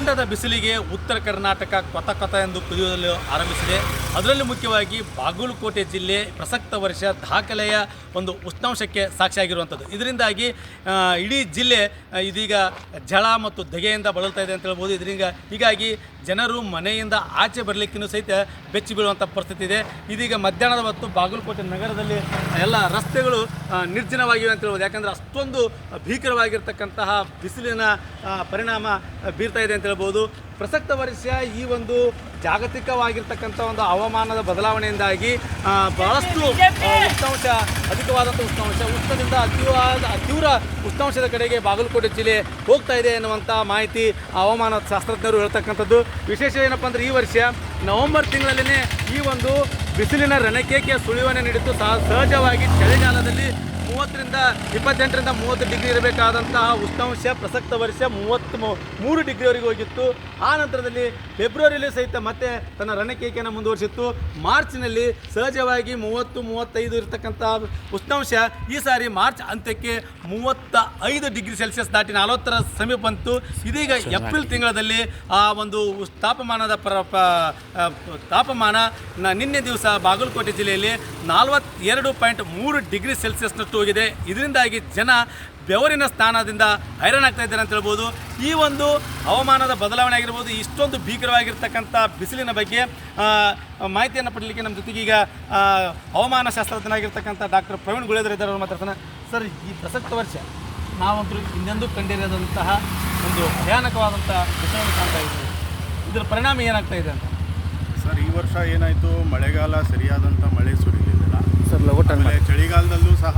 ಕೆಂಡದ ಬಿಸಿಲಿಗೆ ಉತ್ತರ ಕರ್ನಾಟಕ ಕೊತ ಕೊತ ಎಂದು ಕುದಿಯಲು ಆರಂಭಿಸಿದೆ. ಅದರಲ್ಲಿ ಮುಖ್ಯವಾಗಿ ಬಾಗಲಕೋಟೆ ಜಿಲ್ಲೆ ಪ್ರಸಕ್ತ ವರ್ಷ ದಾಖಲೆಯ ಒಂದು ಉಷ್ಣಾಂಶಕ್ಕೆ ಸಾಕ್ಷಿಯಾಗಿರುವಂಥದ್ದು. ಇದರಿಂದಾಗಿ ಇಡೀ ಜಿಲ್ಲೆ ಇದೀಗ ಜಳ ಮತ್ತು ಧಗೆಯಿಂದ ಬಳಲ್ತಾ ಇದೆ ಅಂತ ಹೇಳ್ಬೋದು. ಇದರಿಂದ ಹೀಗಾಗಿ ಜನರು ಮನೆಯಿಂದ ಆಚೆ ಬರಲಿಕ್ಕೂ ಸಹಿತ ಬೆಚ್ಚಿ ಬೀಳುವಂಥ ಪರಿಸ್ಥಿತಿ ಇದೆ. ಇದೀಗ ಮಧ್ಯಾಹ್ನದ ಹೊತ್ತು ಬಾಗಲಕೋಟೆ ನಗರದಲ್ಲಿ ಎಲ್ಲ ರಸ್ತೆಗಳು ನಿರ್ಜನವಾಗಿವೆ ಅಂತ ಹೇಳ್ಬೋದು. ಯಾಕಂದರೆ ಅಷ್ಟೊಂದು ಭೀಕರವಾಗಿರ್ತಕ್ಕಂತಹ ಬಿಸಿಲಿನ ಪರಿಣಾಮ ಬೀರ್ತಾ ಇದೆ ಅಂತ ಹೇಳ್ಬೋದು. ಪ್ರಸಕ್ತ ವರ್ಷ ಈ ಒಂದು ಜಾಗತಿಕವಾಗಿರ್ತಕ್ಕಂಥ ಒಂದು ಹವಾಮಾನದ ಬದಲಾವಣೆಯಿಂದಾಗಿ ಬಹಳಷ್ಟು ಉಷ್ಣಾಂಶ ಅಧಿಕವಾದಂಥ ಉಷ್ಣಾಂಶ ಉಷ್ಣದಿಂದ ಅತೀವಾದ ತೀವ್ರ ಉಷ್ಣಾಂಶದ ಕಡೆಗೆ ಬಾಗಲಕೋಟೆ ಜಿಲ್ಲೆ ಹೋಗ್ತಾ ಇದೆ ಎನ್ನುವಂಥ ಮಾಹಿತಿ ಹವಾಮಾನ ಶಾಸ್ತ್ರಜ್ಞರು ಹೇಳ್ತಕ್ಕಂಥದ್ದು. ವಿಶೇಷ ಏನಪ್ಪ ಅಂದರೆ ಈ ವರ್ಷ ನವೆಂಬರ್ ತಿಂಗಳಲ್ಲೇ ಈ ಒಂದು ಬಿಸಿಲಿನ ರಣಕೇಕೆ ಸುಳಿವನ್ನು ನೀಡಿದ್ದು ಸಹ ಸಹಜವಾಗಿ ಚಳಿಗಾಲದಲ್ಲಿ ಮೂವತ್ತರಿಂದ ಇಪ್ಪತ್ತೆಂಟರಿಂದ ಮೂವತ್ತು ಡಿಗ್ರಿ ಇರಬೇಕಾದಂತಹ ಉಷ್ಣಾಂಶ ಪ್ರಸಕ್ತ ವರ್ಷ ಮೂವತ್ತು ಮೂರು ಡಿಗ್ರಿವರೆಗೆ ಹೋಗಿತ್ತು. ಆ ನಂತರದಲ್ಲಿ ಫೆಬ್ರವರಿಯಲ್ಲಿ ಸಹಿತ ಮತ್ತೆ ತನ್ನ ರಣಕೇಕೆಯನ್ನು ಮುಂದುವರಿಸಿತ್ತು. ಮಾರ್ಚ್ನಲ್ಲಿ ಸಹಜವಾಗಿ ಮೂವತ್ತು ಮೂವತ್ತೈದು ಇರತಕ್ಕಂಥ ಉಷ್ಣಾಂಶ ಈ ಸಾರಿ ಮಾರ್ಚ್ ಅಂತ್ಯಕ್ಕೆ ಮೂವತ್ತ ಐದು ಡಿಗ್ರಿ ಸೆಲ್ಸಿಯಸ್ ದಾಟಿ ನಲವತ್ತರ ಸಮೀಪ ಬಂತು. ಇದೀಗ ಏಪ್ರಿಲ್ ತಿಂಗಳಲ್ಲಿ ಆ ಒಂದು ತಾಪಮಾನದ ಪರ ತಾಪಮಾನ ನಿನ್ನೆ ದಿವಸ ಬಾಗಲಕೋಟೆ ಜಿಲ್ಲೆಯಲ್ಲಿ ನಲವತ್ತೆರಡು ಪಾಯಿಂಟ್ ಮೂರು ಡಿಗ್ರಿ ಸೆಲ್ಸಿಯಸ್ನಷ್ಟು ಹೋಗಿದೆ. ಇದರಿಂದಾಗಿ ಜನ ಬೆವರಿನ ಸ್ಥಾನದಿಂದ ಹೈರಾಣಾಗ್ತಾ ಇದ್ದಾರೆ ಅಂತ ಹೇಳ್ಬೋದು. ಈ ಒಂದು ಹವಾಮಾನದ ಬದಲಾವಣೆ ಆಗಿರ್ಬೋದು, ಇಷ್ಟೊಂದು ಭೀಕರವಾಗಿರ್ತಕ್ಕಂಥ ಬಿಸಿಲಿನ ಬಗ್ಗೆ ಮಾಹಿತಿಯನ್ನು ಪಡಲಿಕ್ಕೆ ನಮ್ಮ ಜೊತೆಗೆ ಈಗ ಹವಾಮಾನ ಶಾಸ್ತ್ರಜ್ಞನಾಗಿರ್ತಕ್ಕಂಥ ಡಾಕ್ಟರ್ ಪ್ರವೀಣ್ ಗುಳೇದರ್ ಇದ್ದಾರೆ ಅವರು ಮಾತಾಡ್ತಾನೆ. ಸರ್, ಈ ಪ್ರಸಕ್ತ ವರ್ಷ ನಾವಂತೂ ಇನ್ನೊಂದು ಕಂಡಿರೋದಂತಹ ಒಂದು ಭಯಾನಕವಾದಂಥ ವಿಷಯವನ್ನು ಕಾಣ್ತಾ ಇದ್ದೀವಿ ಇದರ ಪರಿಣಾಮ ಏನಾಗ್ತಾ ಇದೆ ಅಂತ? ಸರ್, ಈ ವರ್ಷ ಏನಾಯಿತು? ಮಳೆಗಾಲ ಸರಿಯಾದಂಥ ಮಳೆ ಆಮೇಲೆ ಚಳಿಗಾಲದಲ್ಲೂ ಸಹ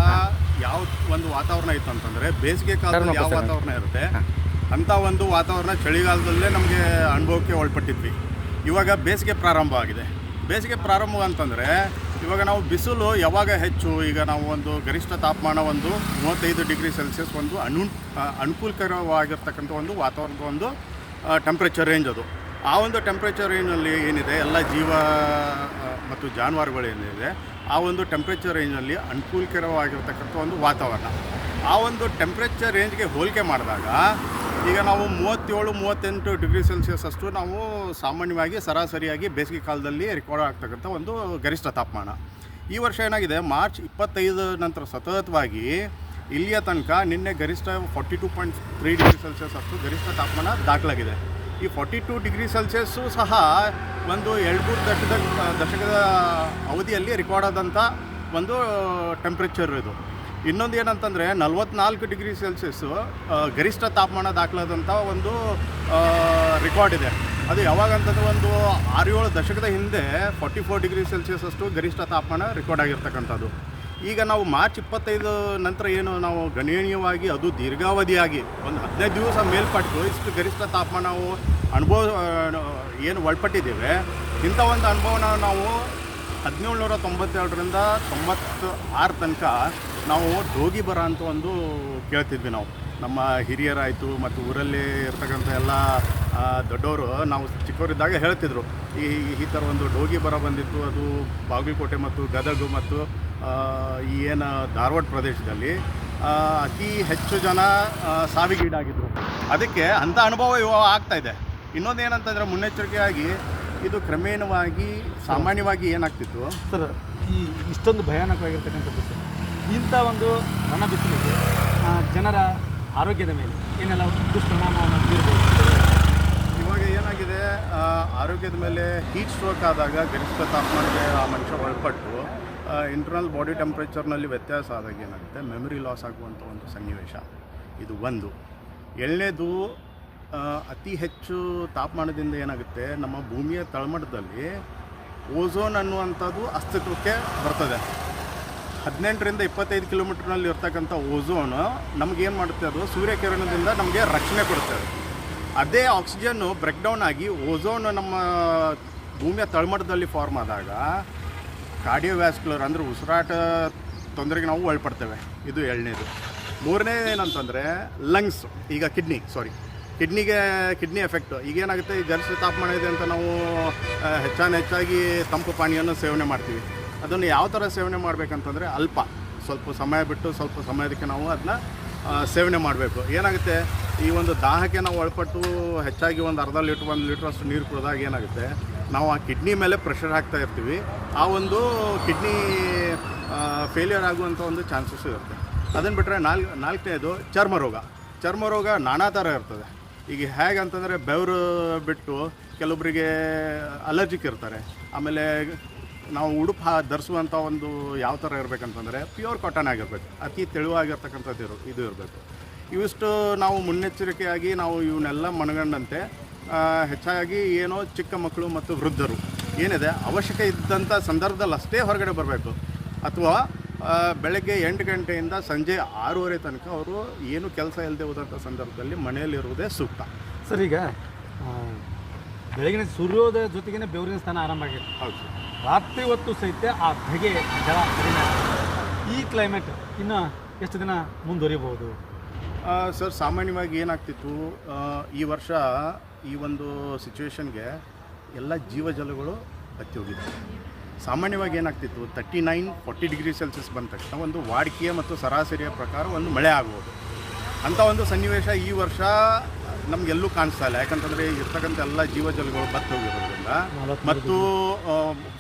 ಯಾವ ಒಂದು ವಾತಾವರಣ ಇತ್ತು ಅಂತಂದ್ರೆ ಬೇಸಿಗೆ ಕಾಲದಲ್ಲಿ ಯಾವ ವಾತಾವರಣ ಇರುತ್ತೆ ಅಂಥ ಒಂದು ವಾತಾವರಣ ಚಳಿಗಾಲದಲ್ಲೇ ನಮಗೆ ಅನುಭವಕ್ಕೆ ಒಳಪಟ್ಟಿದ್ವಿ. ಇವಾಗ ಬೇಸಿಗೆ ಪ್ರಾರಂಭ ಆಗಿದೆ. ಬೇಸಿಗೆ ಪ್ರಾರಂಭ ಅಂತಂದರೆ ಇವಾಗ ನಾವು ಬಿಸಿಲು ಯಾವಾಗ ಹೆಚ್ಚು? ಈಗ ನಾವು ಒಂದು ಗರಿಷ್ಠ ತಾಪಮಾನ ಒಂದು ಮೂವತ್ತೈದು ಡಿಗ್ರಿ ಸೆಲ್ಸಿಯಸ್ ಒಂದು ಅನು ಅನುಕೂಲಕರವಾಗಿರ್ತಕ್ಕಂಥ ಒಂದು ವಾತಾವರಣದ ಒಂದು ಟೆಂಪ್ರೇಚರ್ ರೇಂಜ್ ಅದು. ಆ ಒಂದು ಟೆಂಪ್ರೇಚರ್ ರೇಂಜಲ್ಲಿ ಏನಿದೆ? ಎಲ್ಲ ಜೀವ ಮತ್ತು ಜಾನುವಾರುಗಳು ಏನಿದೆ? ಆ ಒಂದು ಟೆಂಪ್ರೇಚರ್ ರೇಂಜಲ್ಲಿ ಅನುಕೂಲಕರವಾಗಿರ್ತಕ್ಕಂಥ ಒಂದು ವಾತಾವರಣ. ಆ ಒಂದು ಟೆಂಪ್ರೇಚರ್ ರೇಂಜ್ಗೆ ಹೋಲಿಕೆ ಮಾಡಿದಾಗ, ಈಗ ನಾವು ಮೂವತ್ತೇಳು, ಮೂವತ್ತೆಂಟು ಡಿಗ್ರಿ ಸೆಲ್ಸಿಯಸ್ ಅಷ್ಟು ನಾವು ಸಾಮಾನ್ಯವಾಗಿ ಸರಾಸರಿಯಾಗಿ ಬೇಸಿಗೆ ಕಾಲದಲ್ಲಿ ರೆಕಾರ್ಡ್ ಆಗ್ತಕ್ಕಂಥ ಒಂದು ಗರಿಷ್ಠ ತಾಪಮಾನ. ಈ ವರ್ಷ ಏನಾಗಿದೆ? ಮಾರ್ಚ್ ಇಪ್ಪತ್ತೈದು ನಂತರ ಸತತವಾಗಿ ಇಲ್ಲಿಯ ತನಕ ನಿನ್ನೆ ಗರಿಷ್ಠ forty two point three degree Celsius ಅಷ್ಟು ಗರಿಷ್ಠ ತಾಪಮಾನ ದಾಖಲಾಗಿದೆ. ಈ ಫಾರ್ಟಿ ಟು ಡಿಗ್ರಿ ಸೆಲ್ಸಿಯಸ್ಸು ಸಹ ಒಂದು ಎರಡು ಮೂರು ದಶಕದ ದಶಕದ ಅವಧಿಯಲ್ಲಿ ರೆಕಾರ್ಡ್ ಆದಂಥ ಒಂದು ಟೆಂಪ್ರೇಚರ್ ಇದು. ಇನ್ನೊಂದು ಏನಂತಂದರೆ ನಲ್ವತ್ನಾಲ್ಕು ಡಿಗ್ರಿ ಸೆಲ್ಸಿಯಸ್ಸು ಗರಿಷ್ಠ ತಾಪಮಾನ ದಾಖಲಾದಂಥ ಒಂದು ರೆಕಾರ್ಡ್ ಇದೆ. ಅದು ಯಾವಾಗ ಅಂತಂದ್ರೆ ಒಂದು ಆರು ಏಳು ದಶಕದ ಹಿಂದೆ ಫಾರ್ಟಿ ಫೋರ್ ಡಿಗ್ರಿ ಸೆಲ್ಸಿಯಸ್ ಅಷ್ಟು ಗರಿಷ್ಠ ತಾಪಮಾನ ರೆಕಾರ್ಡ್ ಆಗಿರ್ತಕ್ಕಂಥದ್ದು. ಈಗ ನಾವು ಮಾರ್ಚ್ ಇಪ್ಪತ್ತೈದು ನಂತರ ಏನು ನಾವು ಗಣನೀಯವಾಗಿ ಅದು ದೀರ್ಘಾವಧಿಯಾಗಿ ಒಂದು ಹದಿನೈದು ದಿವಸ ಮೇಲ್ಪಟ್ಟು ಇಷ್ಟು ಗರಿಷ್ಠ ತಾಪಮಾನ ನಾವು ಅನುಭವ ಏನು ಒಳಪಟ್ಟಿದ್ದೇವೆ, ಇಂಥ ಒಂದು ಅನುಭವನ ನಾವು ಹದಿನೇಳುನೂರ ತೊಂಬತ್ತೇಳರಿಂದ ತೊಂಬತ್ತು ಆರು ತನಕ ನಾವು ಡೋಗಿ ಬರ ಅಂತ ಒಂದು ಕೇಳ್ತಿದ್ವಿ ನಾವು. ನಮ್ಮ ಹಿರಿಯರಾಯಿತು ಮತ್ತು ಊರಲ್ಲಿ ಇರ್ತಕ್ಕಂಥ ಎಲ್ಲ ದೊಡ್ಡವರು ನಾವು ಚಿಕ್ಕವರಿದ್ದಾಗ ಹೇಳ್ತಿದ್ರು. ಈ ಈ ಥರ ಒಂದು ಡೋಗಿ ಬರ ಬಂದಿತ್ತು, ಅದು ಬಾಗಲಕೋಟೆ ಮತ್ತು ಗದಗ ಮತ್ತು ಏನು ಧಾರವಾಡ ಪ್ರದೇಶದಲ್ಲಿ ಅತಿ ಹೆಚ್ಚು ಜನ ಸಾವಿಗೀಡಾಗಿದ್ದರು ಅದಕ್ಕೆ ಅಂಥ ಅನುಭವ ಇವಾಗ ಆಗ್ತಾಯಿದೆ ಇದೆ. ಇನ್ನೊಂದು ಏನಂತಂದರೆ ಮುನ್ನೆಚ್ಚರಿಕೆಯಾಗಿ ಇದು ಕ್ರಮೇಣವಾಗಿ ಸಾಮಾನ್ಯವಾಗಿ ಏನಾಗ್ತಿತ್ತು? ಸರ್ ಈ ಇಷ್ಟೊಂದು ಭಯಾನಕವಾಗಿರ್ತಕ್ಕಂಥದ್ದು ಸರ್ ಇಂಥ ಒಂದು ಮನ ಬಿಸಿಲಿಗೆ ಜನರ ಆರೋಗ್ಯದ ಮೇಲೆ ಏನೆಲ್ಲ ದುಷ್ಪರಿಣಾಮವನ್ನು ಬೀರ್ಬೋದು? ಇವಾಗ ಏನಾಗಿದೆ ಆರೋಗ್ಯದ ಮೇಲೆ ಹೀಟ್ ಸ್ಟ್ರೋಕ್ ಆದಾಗ ಗರಿಷ್ಠ ತಾಪಮಾನಕ್ಕೆ ಆ ಮನುಷ್ಯ ಒಳಪಟ್ಟು ಇಂಟರ್ನಲ್ ಬಾಡಿ ಟೆಂಪ್ರೇಚರ್ನಲ್ಲಿ ವ್ಯತ್ಯಾಸ ಆದಾಗ ಏನಾಗುತ್ತೆ? ಮೆಮೊರಿ ಲಾಸ್ ಆಗುವಂಥ ಒಂದು ಸನ್ನಿವೇಶ. ಇದು ಒಂದು. ಎರಡನೇದು ಅತಿ ಹೆಚ್ಚು ತಾಪಮಾನದಿಂದ ಏನಾಗುತ್ತೆ? ನಮ್ಮ ಭೂಮಿಯ ತಳಮಟ್ಟದಲ್ಲಿ ಓಝೋನ್ ಅನ್ನುವಂಥದ್ದು ಅಸ್ತಿತ್ವಕ್ಕೆ ಬರ್ತದೆ. ಹದಿನೆಂಟರಿಂದ ಇಪ್ಪತ್ತೈದು ಕಿಲೋಮೀಟ್ರ್ನಲ್ಲಿ ಇರ್ತಕ್ಕಂಥ ಓಝೋನ್ ನಮಗೇನು ಮಾಡುತ್ತೆ ಅದು? ಸೂರ್ಯಕಿರಣದಿಂದ ನಮಗೆ ರಕ್ಷಣೆ ಕೊಡುತ್ತೆ ಅದು. ಆಕ್ಸಿಜನ್ನು ಬ್ರೇಕ್ ಡೌನ್ ಆಗಿ ಓಝೋನ್ ನಮ್ಮ ಭೂಮಿಯ ತಳಮಟ್ಟದಲ್ಲಿ ಫಾರ್ಮ್ ಆದಾಗ ಕಾರ್ಡಿಯೋವ್ಯಾಸ್ಕ್ಯುಲರ್ ಅಂದರೆ ಉಸಿರಾಟ ತೊಂದರೆಗೆ ನಾವು ಒಳಪಡ್ತೇವೆ. ಇದು ಎರಡನೇದು. ಮೂರನೇ ಏನಂತಂದರೆ ಲಂಗ್ಸ್ ಈಗ ಕಿಡ್ನಿ ಸಾರಿ ಕಿಡ್ನಿಗೆ ಕಿಡ್ನಿ ಎಫೆಕ್ಟು ಈಗೇನಾಗುತ್ತೆ ಈ ಗರಿಷ್ಠ ತಾಪಮಾನ ಇದೆ ಅಂತ ನಾವು ಹೆಚ್ಚಾನ ಹೆಚ್ಚಾಗಿ ತಂಪು ಪಾನೀಯವನ್ನು ಸೇವನೆ ಮಾಡ್ತೀವಿ. ಅದನ್ನು ಯಾವ ಥರ ಸೇವನೆ ಮಾಡಬೇಕಂತಂದರೆ ಅಲ್ಪ. ಸ್ವಲ್ಪ ಸಮಯ ಬಿಟ್ಟು ಸ್ವಲ್ಪ ಸಮಯದಕ್ಕೆ ನಾವು ಅದನ್ನ ಸೇವನೆ ಮಾಡಬೇಕು. ಏನಾಗುತ್ತೆ, ಈ ಒಂದು ದಾಹಕ್ಕೆ ನಾವು ಒಳಪಟ್ಟು ಹೆಚ್ಚಾಗಿ ಒಂದು ಅರ್ಧ ಲೀಟ್ರ್, ಒಂದು ಲೀಟ್ರ್ ಅಷ್ಟು ನೀರು ಕುಡಿದಾಗ ಏನಾಗುತ್ತೆ ನಾವು ಆ ಕಿಡ್ನಿ ಮೇಲೆ ಪ್ರೆಷರ್ ಹಾಕ್ತಾ ಇರ್ತೀವಿ. ಆ ಒಂದು ಕಿಡ್ನಿ ಫೇಲಿಯರ್ ಆಗುವಂಥ ಒಂದು ಚಾನ್ಸಸ್ ಇರುತ್ತೆ. ಅದನ್ನು ಬಿಟ್ಟರೆ ನಾಲ್ಕು ನಾಲ್ಕನೇದು ಚರ್ಮ ರೋಗ. ಚರ್ಮ ರೋಗ ನಾನಾ ಥರ ಇರ್ತದೆ. ಈಗ ಹೇಗೆ ಅಂತಂದರೆ ಬೆವರು ಬಿಟ್ಟು ಕೆಲವೊಬ್ಬರಿಗೆ ಅಲರ್ಜಿಕ್ ಇರ್ತಾರೆ. ಆಮೇಲೆ ನಾವು ಉಡುಪು ಹಾ ಧರಿಸುವಂಥ ಒಂದು ಯಾವ ಥರ ಇರಬೇಕಂತಂದರೆ ಪ್ಯೂರ್ ಕಾಟನ್ ಆಗಿರಬೇಕು. ಅತಿ ತೆಳುವಾಗಿರ್ತಕ್ಕಂಥದ್ದು ಇರು, ಇದು ಇರಬೇಕು. ಇವಿಷ್ಟು ನಾವು ಮುನ್ನೆಚ್ಚರಿಕೆಯಾಗಿ ನಾವು ಇವನ್ನೆಲ್ಲ ಮನಗಂಡಂತೆ ಹೆಚ್ಚಾಗಿ ಏನೋ ಚಿಕ್ಕ ಮಕ್ಕಳು ಮತ್ತು ವೃದ್ಧರು ಏನಿದೆ ಅವಶ್ಯಕ ಇದ್ದಂಥ ಸಂದರ್ಭದಲ್ಲಿ ಅಷ್ಟೇ ಹೊರಗಡೆ ಬರಬೇಕು ಅಥವಾ ಬೆಳಗ್ಗೆ ಎಂಟು ಗಂಟೆಯಿಂದ ಸಂಜೆ ಆರೂವರೆ ತನಕ ಅವರು ಏನು ಕೆಲಸ ಇಲ್ಲದೆ ಹೋದಂಥ ಸಂದರ್ಭದಲ್ಲಿ ಮನೆಯಲ್ಲಿರುವುದೇ ಸೂಕ್ತ ಸರ್ ಈಗ ಬೆಳಗಿನ ಸೂರ್ಯೋದಯ ಜೊತೆಗೇನೆ ಬೆವರಿನ ಸ್ಥಾನ ಆರಂಭ ಆಗಿದೆ ಹೌದು. ರಾತ್ರಿ ಹೊತ್ತು ಸಹಿತ ಆ ಧಗೆ ಜಲ. ಈ ಕ್ಲೈಮೇಟ್ ಇನ್ನು ಎಷ್ಟು ದಿನ ಮುಂದುವರಿಬಹುದು ಸರ್ ಸಾಮಾನ್ಯವಾಗಿ ಏನಾಗ್ತಿತ್ತು ಈ ವರ್ಷ ಈ ಒಂದು ಸಿಚುವೇಶನ್ಗೆ ಎಲ್ಲ ಜೀವಜಲಗಳು ಬತ್ತಿ ಹೋಗಿದೆ ಸಾಮಾನ್ಯವಾಗಿ ಏನಾಗ್ತಿತ್ತು thirty nine forty degree Celsius ಬಂದ ತಕ್ಷಣ ಒಂದು ವಾಡಿಕೆಯ ಮತ್ತು ಸರಾಸರಿಯ ಪ್ರಕಾರ ಒಂದು ಮಳೆ ಆಗ್ಬೋದು ಅಂಥ ಒಂದು ಸನ್ನಿವೇಶ ಈ ವರ್ಷ ನಮಗೆಲ್ಲೂ ಕಾಣಿಸ್ತಾ ಇಲ್ಲ. ಯಾಕಂತಂದರೆ ಇರ್ತಕ್ಕಂಥ ಎಲ್ಲ ಜೀವಜಲಗಳು ಬತ್ತಿ ಹೋಗಿರೋದ್ರಿಂದ. ಮತ್ತು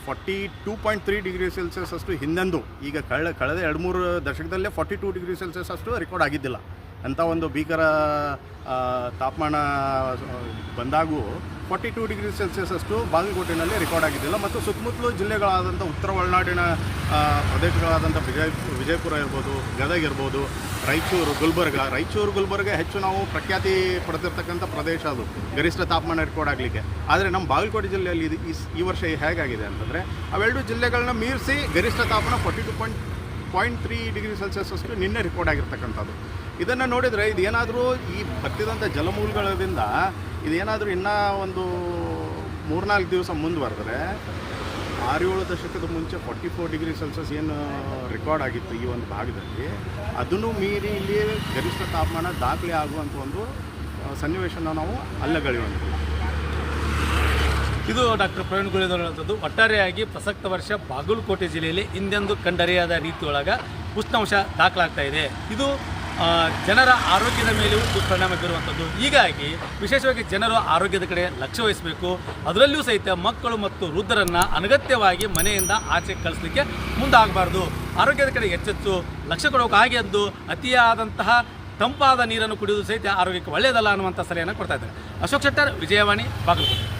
forty two point three degree Celsius ಅಷ್ಟು ಹಿಂದೆಂದು. ಈಗ ಕಳೆದ ಕಳೆದ ಎರಡು ಮೂರು ದಶಕದಲ್ಲೇ ಫಾರ್ಟಿ ಟೂ ಡಿಗ್ರಿ ಸೆಲ್ಸಿಯಸ್ ಅಷ್ಟು ರೆಕಾರ್ಡ್ ಆಗಿದ್ದಿಲ್ಲ. ಅಂಥ ಒಂದು ಭೀಕರ ತಾಪಮಾನ ಬಂದಾಗೂ ಫಾರ್ಟಿ ಟೂ ಡಿಗ್ರಿ ಸೆಲ್ಸಿಯಸ್ ಅಷ್ಟು ಬಾಗಲಕೋಟೆಯಲ್ಲಿ ರೆಕಾರ್ಡ್ ಆಗಿದ್ದಿಲ್ಲ. ಮತ್ತು ಸುತ್ತಮುತ್ತಲು ಜಿಲ್ಲೆಗಳಾದಂಥ ಉತ್ತರ ಒಳನಾಡಿನ ಪ್ರದೇಶಗಳಾದಂಥ ವಿಜಯ, ವಿಜಯಪುರ ಇರ್ಬೋದು, ಗದಗ ಇರ್ಬೋದು, ರಾಯಚೂರು, ಗುಲ್ಬರ್ಗ ರಾಯಚೂರು, ಗುಲ್ಬರ್ಗ ಹೆಚ್ಚು ನಾವು ಪ್ರಖ್ಯಾತಿ ಪಡೆದಿರ್ತಕ್ಕಂಥ ಪ್ರದೇಶ ಅದು. ಗರಿಷ್ಠ ತಾಪಮಾನ ರೆಕಾರ್ಡ್ ಆಗಲಿಕ್ಕೆ. ಆದರೆ ನಮ್ಮ ಬಾಗಲಕೋಟೆ ಜಿಲ್ಲೆಯಲ್ಲಿ ಇದು ಈ ವರ್ಷ ಹೇಗಾಗಿದೆ ಅಂತಂದರೆ ಅವೆರಡು ಜಿಲ್ಲೆಗಳನ್ನ ಮೀರಿಸಿ ಗರಿಷ್ಠ ತಾಪಮಾನ forty two point point three degree Celsius ಅಷ್ಟು ನಿನ್ನೆ ರೆಕಾರ್ಡ್ ಆಗಿರ್ತಕ್ಕಂಥದ್ದು. ಇದನ್ನು ನೋಡಿದರೆ ಇದೇನಾದರೂ ಈ ಬತ್ತಿದಂಥ ಜಲಮೂಲಗಳಿಂದ ಇದೇನಾದರೂ ಇನ್ನೂ ಒಂದು ಮೂರ್ನಾಲ್ಕು ದಿವಸ ಮುಂದುವರೆದ್ರೆ ಆರು ಏಳು ದಶಕದ ಮುಂಚೆ ಫಾರ್ಟಿ ಫೋರ್ ಡಿಗ್ರಿ ಸೆಲ್ಸಿಯಸ್ ಏನು ರೆಕಾರ್ಡ್ ಆಗಿತ್ತು ಈ ಒಂದು ಭಾಗದಲ್ಲಿ. ಅದನ್ನು ಮೀರಿ ಇಲ್ಲಿ ಗರಿಷ್ಠ ತಾಪಮಾನ ದಾಖಲೆ ಆಗುವಂಥ ಒಂದು ಸನ್ನಿವೇಶನ ನಾವು ಅಲ್ಲಗಳಿವಂಥ ಇದು ಡಾಕ್ಟರ್ ಪ್ರವೀಣ್ ಗುಳಿದವರಂಥದ್ದು ಒಟ್ಟಾರೆಯಾಗಿ ಪ್ರಸಕ್ತ ವರ್ಷ ಬಾಗಲಕೋಟೆ ಜಿಲ್ಲೆಯಲ್ಲಿ ಹಿಂದೆಂದು ಕಂಡರಿಯಾದ ರೀತಿಯೊಳಗ ಉಷ್ಣಾಂಶ ದಾಖಲಾಗ್ತಾ ಇದೆ. ಇದು ಜನರ ಆರೋಗ್ಯದ ಮೇಲೆಯೂ ದುಷ್ಪರಿಣಾಮ ಬೀರುವಂಥದ್ದು. ಹೀಗಾಗಿ ವಿಶೇಷವಾಗಿ ಜನರು ಆರೋಗ್ಯದ ಕಡೆ ಲಕ್ಷ್ಯ ವಹಿಸಬೇಕು. ಅದರಲ್ಲಿಯೂ ಸಹಿತ ಮಕ್ಕಳು ಮತ್ತು ವೃದ್ಧರನ್ನು ಅನಗತ್ಯವಾಗಿ ಮನೆಯಿಂದ ಆಚೆ ಕಳಿಸ್ಲಿಕ್ಕೆ ಮುಂದಾಗಬಾರ್ದು. ಆರೋಗ್ಯದ ಕಡೆ ಹೆಚ್ಚೆಚ್ಚು ಲಕ್ಷ್ಯ ಕೊಡೋಕೆ ಹಾಗೆ ಅತಿಯಾದಂತಹ ತಂಪಾದ ನೀರನ್ನು ಕುಡಿಯೋದು ಸಹಿತ ಆರೋಗ್ಯಕ್ಕೆ ಒಳ್ಳೆಯದಲ್ಲ ಅನ್ನುವಂಥ ಸಲಹೆಯನ್ನು ಕೊಡ್ತಾ ಇದ್ದಾರೆ. ಅಶೋಕ್ ಶೆಟ್ಟರ್, ವಿಜಯವಾಣಿ, ಬಾಗಲಕೋಟೆ.